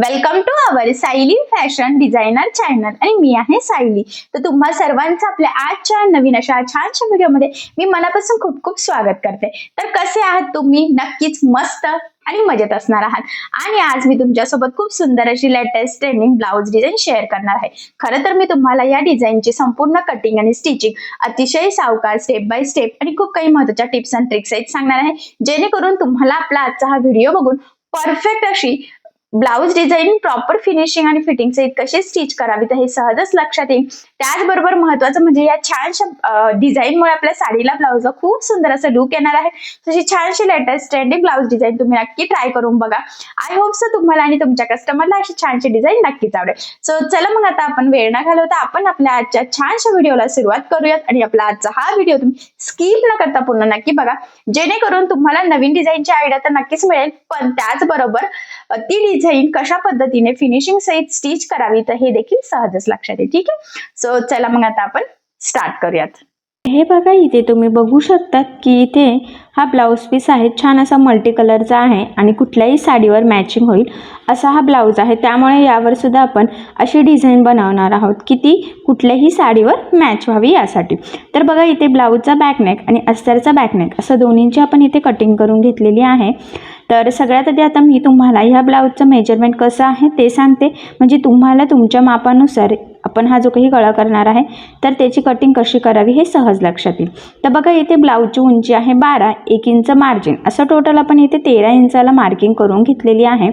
Welcome to our Sayali fashion designer channel आणि मी आहे सायली तर तुम्हा सर्वांचं आपल्या आजच्या नवीन अशा छानशा व्हिडिओमध्ये मी मनापासून खूप खूप स्वागत करते. तर कसे आहात तुम्ही? नक्कीच मस्त आणि मजेत असणार आहात. आणि आज मी तुमच्यासोबत खूप सुंदर अशी latest trending blouse design share करणार आहे. खरं तर मी तुम्हाला या डिझाईनची संपूर्ण कटिंग आणि स्टिचिंग अतिशय सावकार स्टेप बाय स्टेप आणि खूप काही महत्त्वाच्या टिप्स अँड ट्रिक्स आहेत सांगणार आहे. जेणेकरून तुम्हाला आपला आजचा हा व्हिडिओ बघून परफेक्ट अशी ब्लाऊज डिझाईन प्रॉपर फिनिशिंग आणि फिटिंग सहित कशी स्टिच करावी तर हे सहजच लक्षात येईल. त्याचबरोबर महत्वाचं म्हणजे या छानशा डिझाईनमुळे आपल्या साडीला ब्लाऊजला खूप सुंदर असं लुक येणार आहे. तशी छानशी लेटेस्ट ट्रेंडिंग ब्लाऊज डिझाईन तुम्ही नक्की ट्राय करून बघा. आय होप सो तुम्हाला आणि तुमच्या कस्टमरला अशी छानशी डिझाईन नक्कीच आवडेल. सो चला मग आता आपण वेळ न घालवता आपण आपल्या आजच्या छानशा व्हिडिओला सुरुवात करूयात आणि आपला आजचा हा व्हिडिओ तुम्ही स्किप न करता पूर्ण नक्की बघा. जेणेकरून तुम्हाला नवीन डिझाईनची आयडिया तर नक्कीच मिळेल. पण त्याचबरोबर ती डिझाईन कशा पद्धतीने फिनिशिंग सहित स्टिच करावी तर हे देखील सहजच लक्षात येईल ठीक आहे? सो चला मग आता आपण स्टार्ट करूयात. हे बघा इथे तुम्ही बघू शकता की इथे हा ब्लाऊज पीस आहे छान असा मल्टी कलरचा आहे आणि कुठल्याही साडीवर मॅचिंग होईल असा हा ब्लाऊज आहे. त्यामुळे यावर सुद्धा आपण अशी डिझाईन बनवणार आहोत की ती कुठल्याही साडीवर मॅच व्हावी यासाठी. तर बघा इथे ब्लाऊजचा बॅकनेक आणि अस्तरचा बॅकनेक असं दोन्हींची आपण इथे कटिंग करून घेतलेली आहे. तर सगळ्यात आधी आता मी तुम्हाला ह्या ब्लाऊजचं मेजरमेंट कसं आहे ते सांगते. म्हणजे तुम्हाला तुमच्या मापानुसार आपण हा जो काही गळा करणार आहे तर त्याची कटिंग कशी करावी हे सहज लक्षात येईल. तर बघा इथे ब्लाऊजची उंची आहे बारा एक इंच मार्जिन असं टोटल आपण इथे तेरा इंचाला मार्किंग करून घेतलेली आहे.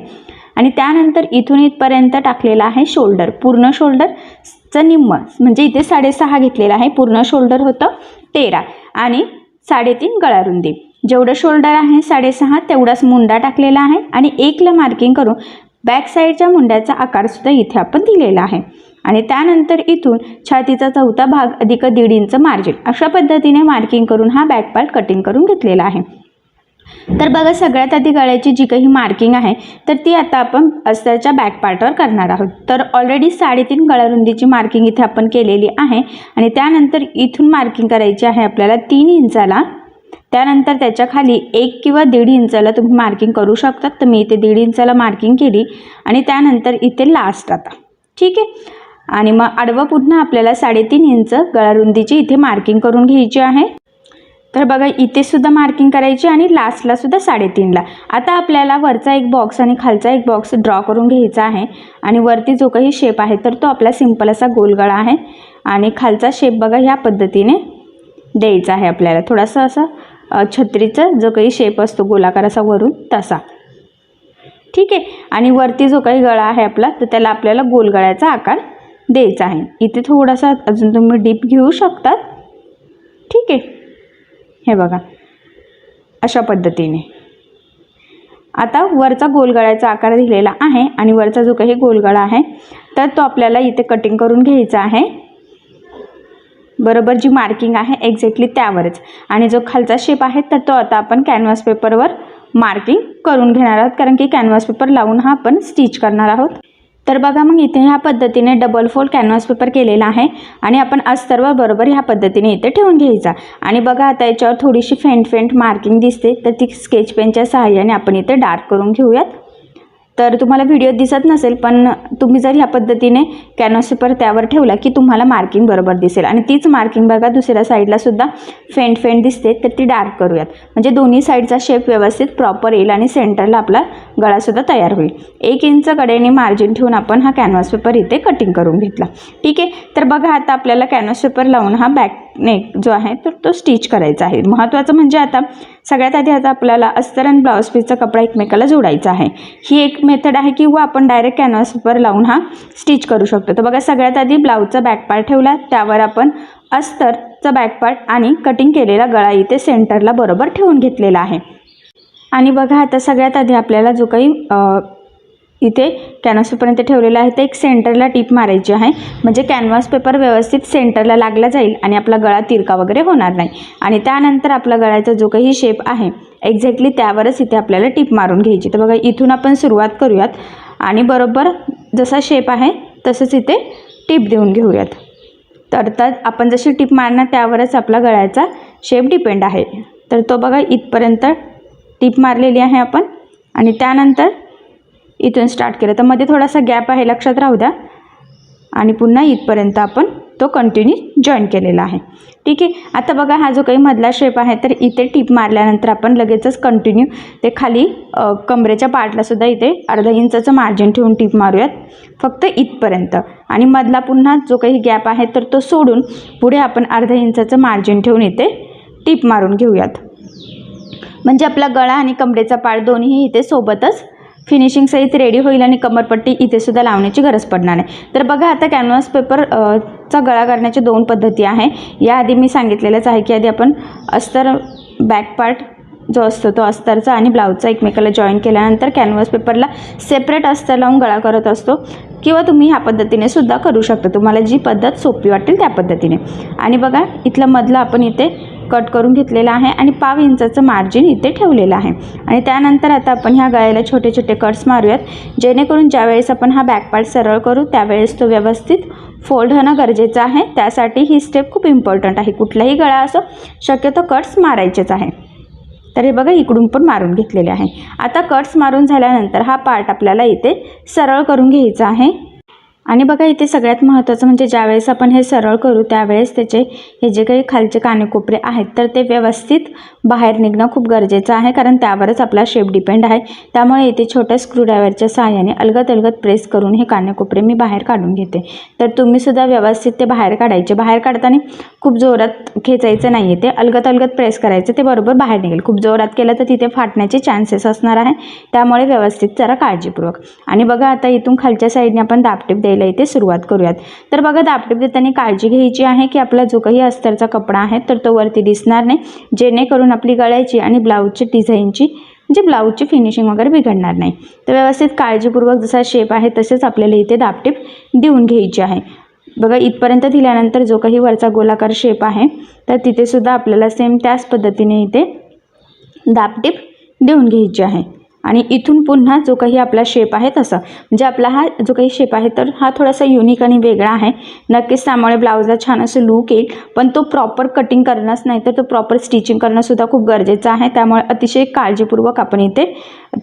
आणि त्यानंतर इथून इथपर्यंत टाकलेला आहे शोल्डर पूर्ण शोल्डरचं निम्म म्हणजे इथे साडेसहा घेतलेला आहे. पूर्ण शोल्डर होतं तेरा आणि साडेतीन गळारुंदी. जेवढं शोल्डर आहे साडेसहा तेवढाच मुंडा टाकलेला आहे आणि एकला मार्किंग करून बॅक साईडच्या मुंड्याचा आकारसुद्धा इथे आपण दिलेला आहे. आणि त्यानंतर इथून छातीचा चौथा भाग अधिक दीड इंच मार्जिन अशा पद्धतीने मार्किंग करून हा बॅक पार्ट कटिंग करून घेतलेला आहे. तर बघा सगळ्यात आधी गळ्याची जी काही मार्किंग आहे तर ती आता आपण अस्तरच्या बॅक पार्टवर करणार आहोत. तर ऑलरेडी साडेतीन गळारुंदीची मार्किंग इथे आपण केलेली आहे आणि त्यानंतर इथून मार्किंग करायची आहे आपल्याला तीन इंचाला. त्यानंतर त्याच्याखाली एक किंवा दीड इंचाला तुम्ही मार्किंग करू शकतात तर मी इथे दीड इंचाला मार्किंग केली आणि त्यानंतर इथे लास्ट आता. ठीक आहे? आणि मग आडवं पुन्हा आपल्याला साडेतीन इंच गळारुंदीची इथे मार्किंग करून घ्यायची आहे. तर बघा इथे सुद्धा मार्किंग करायची आणि लास्टला सुद्धा साडेतीनला आता आपल्याला वरचा एक बॉक्स आणि खालचा एक बॉक्स ड्रॉ करून घ्यायचा आहे. आणि वरती जो काही शेप आहे तर तो आपला सिंपल असा गोलगळा आहे. आणि खालचा शेप बघा ह्या पद्धतीने द्यायचा आहे आपल्याला. थोडासा असा छत्रीचा जो काही शेप असतो गोलाकार असा वरून तसा. ठीक आहे? आणि वरती जो काही गळा आहे आपला तर त्याला आपल्याला गोलगळ्याचा आकार द्यायचा आहे. इथे थोडासा अजून तुम्ही डीप घेऊ शकतात. ठीक आहे? हे बघा. अशा पद्धतीने. आता वरचा गोलगळ्याचा आकार दिलेला आहे आणि वरचा जो काही गोलगळा आहे तर तो आपल्याला इथे कटिंग करून घ्यायचा आहे. बरोबर जी मार्किंग आहे एक्झॅक्टली त्यावरच. आणि जो खालचा शेप आहे तर तो आता आपण कॅनव्हास पेपरवर मार्किंग करून घेणार आहोत. कारण की कॅनव्हास पेपर लावून हा आपण स्टिच करणार आहोत. तर बघा मग इथे ह्या पद्धतीने डबल फोल्ड कॅनव्हास पेपर केलेला आहे. आणि आपण अस्तरवर बरोबर ह्या पद्धतीने इथे ठेवून घ्यायचा. आणि बघा आता याच्यावर थोडीशी फेंट फेंट मार्किंग दिसते. तर ती स्केच पेनच्या सहाय्याने आपण इथे डार्क करून घेऊयात. तर तुम्हाला व्हिडिओ दिसत नसेल पण तुम्ही जर ह्या पद्धतीने कॅनव्हास पेपर त्यावर ठेवला की तुम्हाला मार्किंग बरोबर दिसेल. आणि तीच मार्किंग बघा दुसऱ्या साईडला सुद्धा फेंट फेंट दिसते तर ती डार्क करूयात. म्हणजे दोन्ही साईडचा शेप व्यवस्थित प्रॉपर येईल आणि सेंटरला आपला गळासुद्धा तयार होईल. एक इंच कडेने मार्जिन ठेवून आपण हा कॅनव्हास पेपर इथे कटिंग करून घेतला. ठीक आहे? तर बघा आता आपल्याला कॅनव्हास पेपर लावून हा बॅक नेक जो आहे तर तो स्टिच करायचा आहे. महत्त्वाचं म्हणजे आता सगळ्यात आधी आता आपल्याला अस्तर आणि ब्लाऊज पीसचा कपडा एकमेकाला जोडायचा आहे. ही एक मेथड आहे किंवा आपण डायरेक्ट कॅनव्हास लावून हा स्टिच करू शकतो. तर बघा सगळ्यात आधी ब्लाऊजचा बॅक पार्ट ठेवला त्यावर आपण अस्तरचा बॅक पार्ट आणि कटिंग केलेला गळा इथे सेंटरला बरोबर ठेवून घेतलेला आहे. आणि बघा आता सगळ्यात आधी आपल्याला जो काही इथे कॅनव्हासपर्यंत ठेवलेलं आहे. ते एक सेंटरला टीप मारायची आहे. म्हणजे कॅनव्हास पेपर व्यवस्थित सेंटरला लागला जाईल आणि आपला गळा तिरका वगैरे होणार नाही. आणि त्यानंतर आपला गळ्याचा जो काही शेप आहे एक्झॅक्टली त्यावरच इथे आपल्याला टीप मारून घ्यायची. तर बघा इथून आपण सुरुवात करूयात. आणि बरोबर जसा शेप आहे तसंच इथे टीप देऊन घेऊयात. तर तर आपण जशी टीप मारणार त्यावरच आपला गळ्याचा शेप डिपेंड आहे. तर तो बघा इथपर्यंत टीप मारलेली आहे आपण. आणि त्यानंतर इथून स्टार्ट केलं. तर मध्ये थोडासा गॅप आहे लक्षात राहू द्या. आणि पुन्हा इथपर्यंत आपण तो कंटिन्यू जॉईन केलेला आहे. ठीक आहे? आता बघा हा जो काही मधला शेप आहे तर इथे टीप मारल्यानंतर आपण लगेचच कंटिन्यू ते खाली कमरेच्या पार्टलासुद्धा इथे अर्धा इंचाचं मार्जिन ठेवून टीप मारूयात. फक्त इथपर्यंत. आणि मधला पुन्हा जो काही गॅप आहे तर तो सोडून पुढे आपण अर्धा इंचाचं मार्जिन ठेवून इथे टीप मारून घेऊयात. म्हणजे आपला गळा आणि कमरेचा पाळ दोन्ही इथे सोबतच फिनिशिंग सहित रेडी होईल आणि कमरपट्टी इथेसुद्धा लावण्याची गरज पडणार नाही. तर बघा आता कॅनव्हास पेपर चा गळा करण्याच्या दोन पद्धती आहे. याआधी मी सांगितलेलंच आहे की आधी आपण अस्तर बॅक पार्ट जो असतो तो अस्तरचा आणि ब्लाऊजचा एकमेकाला जॉईन केल्यानंतर कॅनव्हास पेपरला सेपरेट अस्तर लावून गळा करत असतो किंवा तुम्ही ह्या पद्धतीने सुद्धा करू शकता. तुम्हाला जी पद्धत सोपी वाटेल त्या पद्धतीने. आणि बघा इथलं मधलं आपण इथे कट करून घेतलेला आहे आणि पाव इंचाचं मार्जिन इथे ठेवलेलं आहे. आणि त्यानंतर आता आपण ह्या गळ्याला छोटे छोटे कट्स मारूयात. जेणेकरून ज्यावेळेस आपण हा बॅक पार्ट सरळ करू त्यावेळेस तो व्यवस्थित फोल्ड होणं गरजेचं आहे. त्यासाठी ही स्टेप खूप इम्पॉर्टंट आहे. कुठलाही गळा असो शक्यतो कट्स मारायचेच आहे. तर हे बघा इकडून पण मारून घेतलेले आहे. आता कट्स मारून झाल्यानंतर हा पार्ट आपल्याला इथे सरळ करून घ्यायचा आहे. आणि बघा इथे सगळ्यात महत्त्वाचं म्हणजे ज्यावेळेस आपण हे सरळ करू त्यावेळेस त्याचे हे जे काही खालचे कानेकोपरे आहेत तर ते व्यवस्थित बाहेर निघणं खूप गरजेचं आहे कारण त्यावरच आपला शेप डिपेंड आहे. त्यामुळे इथे छोट्या स्क्रूड्रायव्हरच्या सहाय्याने अलगत अलगत प्रेस करून हे कानेकोपरे मी बाहेर काढून घेते. तर तुम्हीसुद्धा व्यवस्थित ते बाहेर काढायचे. बाहेर काढताना खूप जोरात खेचायचं नाही आहे ते. अलगत अलगत प्रेस करायचं ते बरोबर बाहेर निघेल. खूप जोरात केलं तर तिथे फाटण्याचे चान्सेस असणार आहे. त्यामुळे व्यवस्थित जरा काळजीपूर्वक. आणि बघा आता इथून खालच्या साईडने आपण दापटीप द्यायला इथे सुरुवात करूयात. तर बघा दापटीप देताना काळजी घ्यायची आहे की आपला जो काही अस्तरचा कपडा आहे तर तो वरती दिसणार नाही. जेणेकरून आपली गळ्याची आणि ब्लाऊजची डिझाईनची म्हणजे ब्लाऊजची फिनिशिंग वगैरे बिघडणार नाही. तर व्यवस्थित काळजीपूर्वक जसा शेप आहे तसेच आपल्याला इथे दापटीप देऊन घ्यायची आहे. बघा इथपर्यंत दिल्यानंतर जो काही वरचा गोलाकार शेप आहे तर तिथे सुद्धा आपल्याला सेम त्याच पद्धतीने इथे दापटीप देऊन घ्यायची आहे. आणि इथून पुन्हा जो काही आपला शेप आहे तसं. म्हणजे आपला हा जो काही शेप आहे तर हा थोडासा युनिक आणि वेगळा आहे. नक्कीच त्यामुळे ब्लाऊजला छान असं लूक येईल. पण तो प्रॉपर कटिंग करणंच नाही तर तो प्रॉपर स्टिचिंग करणंसुद्धा खूप गरजेचं आहे. त्यामुळे अतिशय काळजीपूर्वक आपण इथे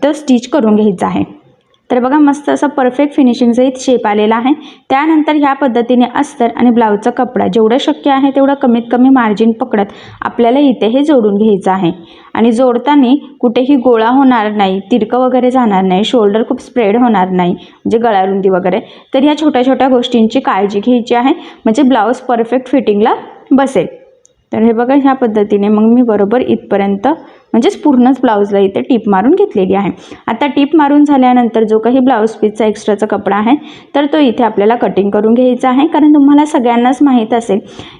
तो स्टिच करून घ्यायचा आहे. तर बघा मस्त असं परफेक्ट फिनिशिंगचा शेप आलेला आहे. त्यानंतर ह्या पद्धतीने अस्तर आणि ब्लाऊजचा कपडा जेवढं शक्य आहे तेवढं कमीत कमी मार्जिन पकडत आपल्याला इथे हे जोडून घ्यायचं आहे. आणि जोडताना कुठेही गोळा होणार नाही तिरकं वगैरे जाणार नाही शोल्डर खूप स्प्रेड होणार नाही म्हणजे गळारुंदी वगैरे. तर ह्या छोट्या छोट्या गोष्टींची काळजी घ्यायची आहे म्हणजे ब्लाऊज परफेक्ट फिटिंगला बसेल. तर हे बघा ह्या पद्धतीने मग मी बरोबर इथपर्यंत म्हणजेच पूर्णच ब्लाऊजला इथे टीप मारून घेतलेली आहे. आता टीप मारून झाल्यानंतर जो काही ब्लाऊज पीसचा एक्स्ट्राचा कपडा आहे तर तो इथे आपल्याला कटिंग करून घ्यायचा आहे. कारण तुम्हाला सगळ्यांनाच माहीत असेल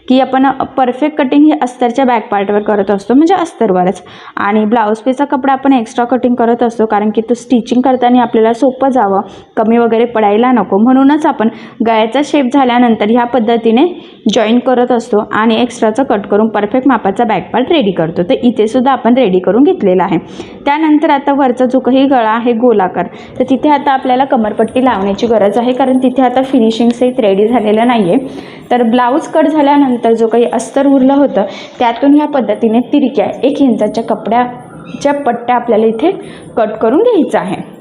की आपण परफेक्ट कटिंग हे अस्तरच्या बॅक पार्टवर करत असतो म्हणजे अस्तरवरच. आणि ब्लाऊज पीसचा कपडा आपण एक्स्ट्रा कटिंग करत असतो कारण की तो स्टिचिंग करताना आपल्याला सोपं जावं कमी वगैरे पडायला नको. म्हणूनच आपण गळ्याचा शेप झाल्यानंतर ह्या पद्धतीने जॉईन करत असतो आणि एक्स्ट्राचं कट करून परफेक्ट मापाचा बॅक पार्ट रेडी करतो. तर इथेसुद्धा आपण रेडी करून घेतलेला आहे. त्यानंतर आता वरचा जो काही गळा आहे गोलाकार तर तिथे आता आपल्याला कमरपट्टी लावण्याची गरज आहे कारण तिथे आता फिनिशिंग सहित रेडी झालेलं नाही आहे तर ब्लाऊज कट झाल्यानंतर जो काही अस्तर उरलं होतं त्यातून ह्या पद्धतीने तिरक्या एक इंचाच्या कपड्याच्या पट्ट्या आपल्याला इथे कट करून घ्यायचा आहे.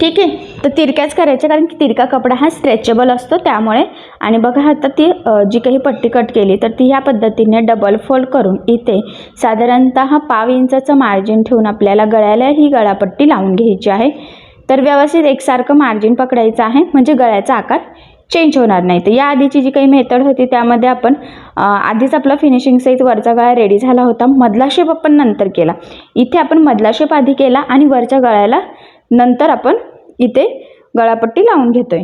ठीक आहे? तर तिरक्याच करायच्या कारण की तिरका कपडा हा स्ट्रेचेबल असतो त्यामुळे. आणि बघा आता ती जी काही पट्टी कट केली तर ती ह्या पद्धतीने डबल फोल्ड करून इथे साधारणतः पाव इंचाचं मार्जिन ठेवून आपल्याला गळ्याला ही गळापट्टी लावून घ्यायची आहे. तर व्यवस्थित एकसारखं मार्जिन पकडायचं आहे म्हणजे गळ्याचा आकार चेंज होणार नाही. तर या आधीची जी काही मेथड होती त्यामध्ये आपण आधीच आपला फिनिशिंग सहित वरचा गळा रेडी झाला होता मधला शेप आपण नंतर केला. इथे आपण मधला शेप आधी केला आणि वरच्या गळ्याला नंतर आपण इथे गळापट्टी लावून घेतोय.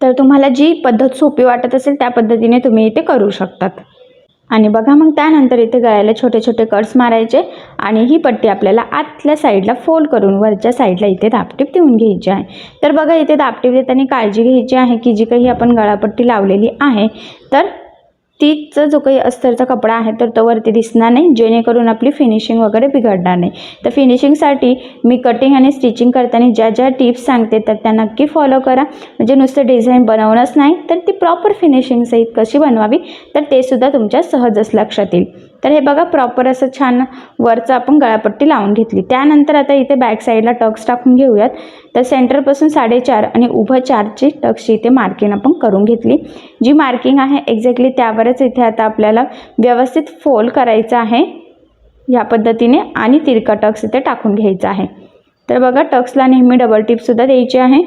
तर तुम्हाला जी पद्धत सोपी वाटत असेल त्या पद्धतीने तुम्ही इथे करू शकतात. आणि बघा मग त्यानंतर इथे गळ्याला छोटे छोटे कट्स मारायचे आणि ही पट्टी आपल्याला आतल्या साईडला फोल्ड करून वरच्या साईडला इथे दापटीप देऊन घ्यायची आहे. तर बघा इथे दापटीप देताना काळजी घ्यायची आहे की जी काही आपण गळापट्टी लावलेली आहे तर तीचा जो काही अस्तरचा कपडा आहे तर तो वरती दिसणार नाही जेणेकरून आपली फिनिशिंग वगैरे बिघडणार नाही. तर फिनिशिंगसाठी मी कटिंग आणि स्टिचिंग करताना ज्या ज्या टिप्स सांगते तर त्या नक्की फॉलो करा. म्हणजे नुसतं डिझाईन बनवणंच नाही तर ती प्रॉपर फिनिशिंग सहित कशी बनवावी तर ते सुद्धा तुमच्या सहजच लक्षात येईल. तर हे बघा प्रॉपर असं छान वरचं आपण गळापट्टी लावून घेतली. त्यानंतर आता इथे बॅक साईडला टक्स टाकून घेऊयात. तर सेंटरपासून साडेचार आणि उभं चारची टक्सची इथे मार्किंग आपण करून घेतली. जी मार्किंग आहे एक्झॅक्टली त्यावरच इथे आता आपल्याला व्यवस्थित फोल्ड करायचं आहे. ह्या पद्धतीने आणि तिरका टक्स इथे टाकून घ्यायचा आहे. तर बघा टक्सला नेहमी डबल टिपसुद्धा द्यायची आहे.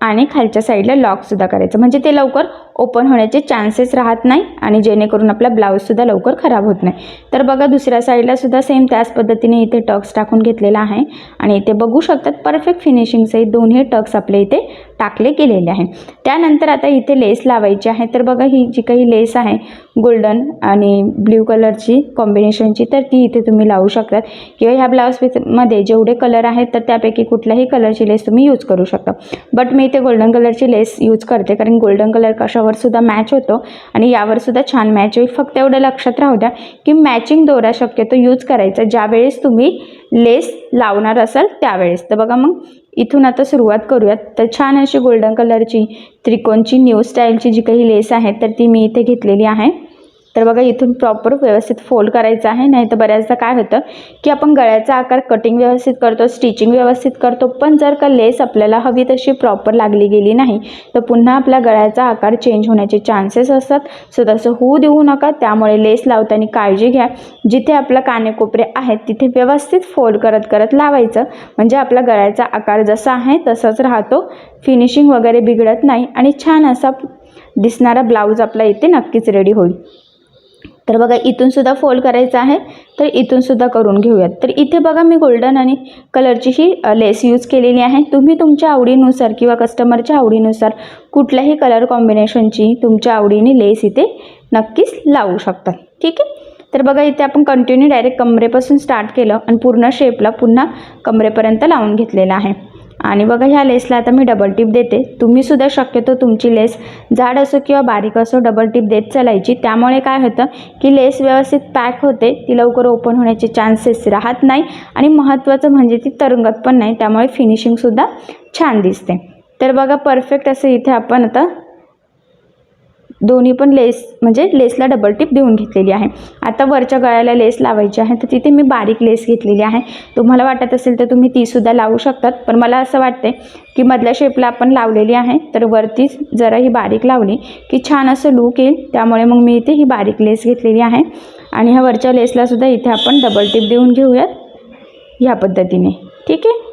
आणि खालच्या साईडला लॉकसुद्धा करायचं. म्हणजे ते लवकर ओपन होण्याचे चान्सेस राहत नाही आणि जेणेकरून आपला ब्लाऊजसुद्धा लवकर खराब होत नाही. तर बघा दुसऱ्या साईडलासुद्धा सेम त्याच पद्धतीने इथे टक्स टाकून घेतलेला आहे. आणि इथे बघू शकतात परफेक्ट फिनिशिंगसहित दोन्ही टक्स आपले इथे टाकले गेलेले आहे. त्यानंतर आता इथे लेस लावायची आहे. तर बघा ही जी काही लेस आहे गोल्डन आणि ब्ल्यू कलरची कॉम्बिनेशनची तर ती इथे तुम्ही लावू शकतात. किंवा ह्या ब्लाऊजमध्ये जेवढे कलर आहेत तर त्यापैकी कुठल्याही कलरची लेस तुम्ही यूज करू शकता. बट मी इथे गोल्डन कलरची लेस यूज करते कारण गोल्डन कलर कशावर सुद्धा मॅच होतो. आणि यावर सुद्धा छान मॅच होईल फक्त एवढं लक्षात राहू द्या की मॅचिंग दोरा शक्यतो यूज करायचा. ज्यावेळेस तुम्ही लेस लावणार असाल त्यावेळेस. तर बघा मग इथून आता सुरुवात करूयात. तर छान अशी गोल्डन कलरची त्रिकोणची न्यू स्टाईलची जी काही लेस आहे तर ती मी इथे घेतलेली आहे. तर बघा इथून प्रॉपर व्यवस्थित फोल्ड करायचं आहे. नाही तर बऱ्याचदा काय होतं की आपण गळ्याचा आकार कटिंग व्यवस्थित करतो स्टिचिंग व्यवस्थित करतो पण जर का लेस आपल्याला हवी तशी प्रॉपर लागली गेली नाही तर पुन्हा आपल्या गळ्याचा आकार चेंज होण्याचे चान्सेस असतात. सो तसं होऊ देऊ नका. त्यामुळे लेस लावताना काळजी घ्या. जिथे आपलं कानेकोपरे आहेत तिथे व्यवस्थित फोल्ड करत करत लावायचं. म्हणजे आपला गळ्याचा आकार जसा आहे तसाच राहतो. फिनिशिंग वगैरे बिघडत नाही. आणि छान असा दिसणारा ब्लाऊज आपला इथे नक्कीच रेडी होईल. तर बघा इथून सुद्धा फोल्ड करायचं आहे. तर इथून सुद्धा करून घेऊयात. तर इथे बघा मी गोल्डन आणि कलरची ही लेस यूज केलेली आहे. तुम्ही तुमच्या आवडीनुसार किंवा कस्टमरच्या आवडीनुसार कुठल्याही कलर कॉम्बिनेशनची तुमच्या आवडीने लेस इथे नक्कीच लावू शकता. ठीक आहे? तर बघा इथे आपण कंटिन्यू डायरेक्ट कमरेपासून स्टार्ट केलं आणि पूर्ण शेपला पुन्हा कमरेपर्यंत लावून घेतलेलं आहे. आणि बघा ह्या लेसला आता मी डबल टिप देते. तुम्हीसुद्धा शक्यतो तुमची लेस जाड असो किंवा बारीक असो डबल टिप देत चालायची. त्यामुळे काय होतं की लेस व्यवस्थित पॅक होते ती लवकर ओपन होण्याचे चान्सेस राहत नाही आणि महत्त्वाचं म्हणजे ती तरंगत पण नाही त्यामुळे फिनिशिंगसुद्धा छान दिसते. तर बघा परफेक्ट असं इथे आपण आता दोन्ही पण लेस म्हणजे लेसला डबल टिप देऊन घेतलेली आहे. आता वरच्या गळ्याला लेस लावायची आहे तर तिथे मी बारीक लेस घेतलेली आहे. तुम्हाला वाटत असेल तर तुम्ही तीसुद्धा लावू शकतात पण मला असं वाटते की मधल्या शेपला आपण लावलेली आहे तर वरतीच जरा ही बारीक लावली की छान असं लूक येईल. त्यामुळे मग मी इथे ही बारीक लेस घेतलेली आहे. आणि ह्या वरच्या लेसलासुद्धा इथे आपण डबल टिप देऊन घेऊयात ह्या पद्धतीने. ठीक आहे?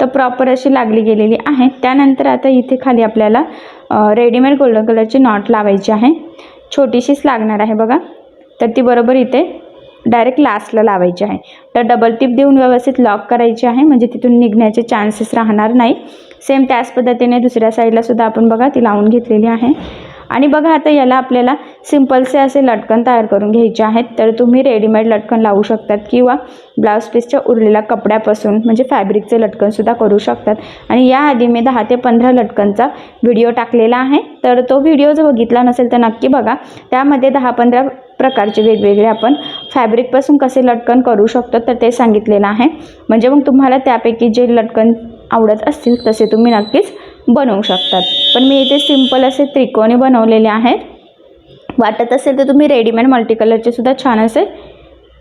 तर प्रॉपर अशी लागली गेलेली आहे. त्यानंतर आता इथे खाली आपल्याला रेडीमेड गोल्डन कलरची नॉट लावायची आहे. छोटीशीच लागणार आहे बघा. तर ती बरोबर इथे डायरेक्ट लास्टला लावायची आहे. तर डबल टिप देऊन व्यवस्थित लॉक करायची आहे. म्हणजे तिथून निघण्याचे चान्सेस राहणार नाही. सेम त्याच पद्धतीने दुसऱ्या साईडला सुद्धा आपण बघा ती लावून घेतलेली आहे. आणि बघा आता याला आपल्याला सिम्पलसे असे लटकन तयार करून घ्यायचे आहेत. तर तुम्ही रेडीमेड लटकन लावू शकतात किंवा ब्लाऊज पीसच्या उरलेल्या कपड्यापासून म्हणजे फॅब्रिकचे लटकनसुद्धा करू शकतात. आणि याआधी मी दहा ते पंधरा लटकनचा व्हिडिओ टाकलेला आहे. तर तो व्हिडिओ जर बघितला नसेल तर नक्की बघा. त्यामध्ये दहा पंधरा प्रकारचे वेगवेगळे आपण फॅब्रिकपासून कसे लटकन करू शकतो तर ते सांगितलेलं आहे. म्हणजे मग तुम्हाला त्यापैकी जे लटकन आवडत असतील तसे तुम्ही नक्कीच बनवू शकतात. पण मी इथे सिंपल असे त्रिकोणी बनवलेले आहेत. वाटत असेल तर तुम्ही रेडीमेड मल्टी कलरचे सुद्धा छान असे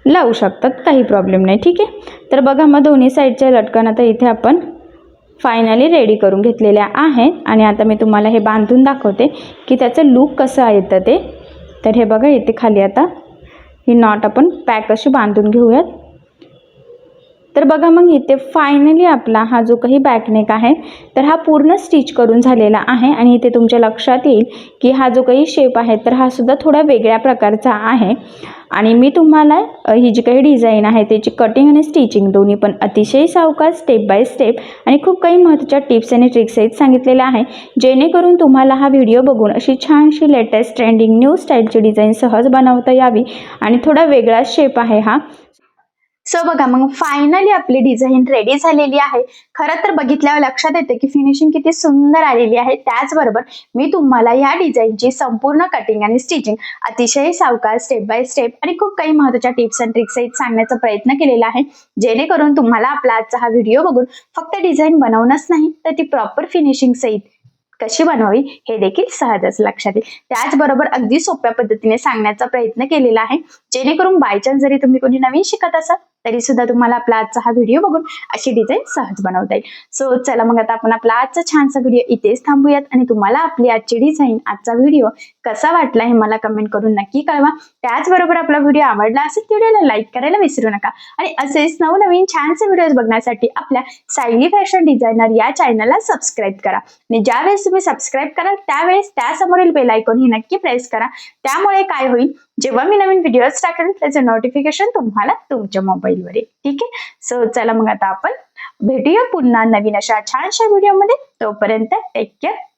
लावू शकतात. काही प्रॉब्लेम नाही. ठीक आहे? तर बघा मग दोन्ही साईडचे लटकन आता इथे आपण फायनली रेडी करून घेतलेल्या आहेत. आणि आता मी तुम्हाला हे बांधून दाखवते की त्याचं लूक कसं येतं ते. तर हे बघा इथे खाली आता ही नॉट आपण पॅक अशी बांधून घेऊयात. तर बघा मग इथे फायनली आपला हा जो काही बॅकनेक आहे तर हा पूर्ण स्टिच करून झालेला आहे आणि इथे तुमच्या लक्षात येईल की हा जो काही शेप आहे तर हा सुद्धा थोडा वेगळ्या प्रकारचा आहे. आणि मी तुम्हाला ही जी काही डिझाईन आहे त्याची कटिंग आणि स्टिचिंग दोन्ही पण अतिशय सावकाश स्टेप बाय स्टेप आणि खूप काही महत्त्वाच्या टिप्स आणि ट्रिक्स आहेत सांगितलेल्या आहे जेणेकरून तुम्हाला हा व्हिडिओ बघून अशी छानशी लेटेस्ट ट्रेंडिंग न्यू स्टाईलची डिझाईन सहज बनवता यावी आणि थोडा वेगळा शेप आहे हा. सो बघा मग फायनली आपली डिझाईन रेडी झालेली आहे. खरं तर बघितल्यावर लक्षात येते की फिनिशिंग किती सुंदर आलेली आहे. त्याचबरोबर मी तुम्हाला या डिझाईनची संपूर्ण कटिंग आणि स्टिचिंग अतिशय सावकार स्टेप बाय स्टेप आणि खूप काही महत्त्वाच्या टिप्स अँड ट्रिक्स सहित सांगण्याचा प्रयत्न केलेला आहे. जेणेकरून तुम्हाला आपला आजचा हा व्हिडिओ बघून फक्त डिझाईन बनवणंच नाही तर ती प्रॉपर फिनिशिंग सहित कशी बनवावी हे देखील सहजच लक्षात येईल. त्याचबरोबर अगदी सोप्या पद्धतीने सांगण्याचा प्रयत्न केलेला आहे. जेणेकरून बायचान्स जरी तुम्ही कोणी नवीन शिकत असाल तरी सुद्धा तुम्हाला आपला आजचा हा व्हिडिओ बघून अशी डिझाईन सहज बनवता येईल. सो चला मग आता आपण आपला आजचा छानसा व्हिडिओ इथेच थांबूयात आणि तुम्हाला आपली आजची डिझाईन आजचा व्हिडिओ कसा वाटला हे मला कमेंट करून नक्की कळवा. त्याचबरोबर आपला व्हिडिओ आवडला असेल व्हिडिओला लाईक करायला विसरू नका. आणि असेच नवनवीन छानसे व्हिडिओज बघण्यासाठी आपल्या सायली फॅशन डिझायनर या चॅनलला सबस्क्राईब करा. आणि ज्यावेळेस तुम्ही सबस्क्राईब कराल त्यावेळेस त्यासमोरील बेल आयकॉन ही नक्की प्रेस करा. त्यामुळे काय होईल जेव्हा मी नवीन व्हिडिओज टाकेल त्याचं नोटिफिकेशन तुम्हाला तुमच्या मोबाईलवर येईल ठीक आहे? सो चला मग आता आपण भेटूया पुन्हा नवीन अशा छानशा व्हिडिओमध्ये तोपर्यंत टेक केअर